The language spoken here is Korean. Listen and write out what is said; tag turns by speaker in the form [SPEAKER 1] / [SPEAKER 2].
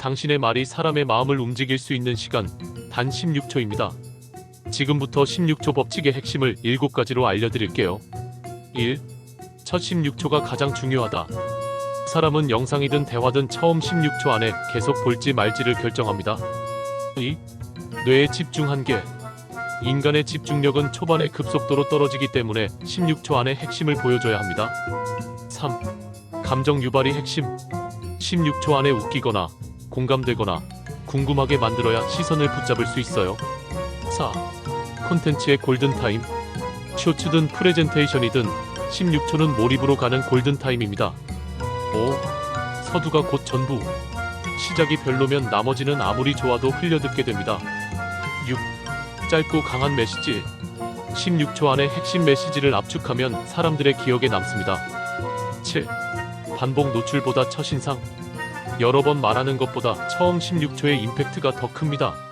[SPEAKER 1] 당신의 말이 사람의 마음을 움직일 수 있는 시간 단 16초입니다. 지금부터 16초 법칙의 핵심을 7가지로 알려드릴게요. 1. 첫 16초가 가장 중요하다. 사람은 영상이든 대화든 처음 16초 안에 계속 볼지 말지를 결정합니다. 2. 뇌에 집중한 게 인간의 집중력은 초반에 급속도로 떨어지기 때문에 16초 안에 핵심을 보여줘야 합니다. 3. 감정 유발이 핵심 16초 안에 웃기거나 공감되거나 궁금하게 만들어야 시선을 붙잡을 수 있어요. 4. 콘텐츠의 골든타임 쇼츠든 프레젠테이션이든 16초는 몰입으로 가는 골든타임입니다. 5. 서두가 곧 전부 시작이 별로면 나머지는 아무리 좋아도 흘려듣게 됩니다. 6. 짧고 강한 메시지 16초 안에 핵심 메시지를 압축하면 사람들의 기억에 남습니다. 7. 반복 노출보다 첫인상 여러 번 말하는 것보다 처음 16초의 임팩트가 더 큽니다.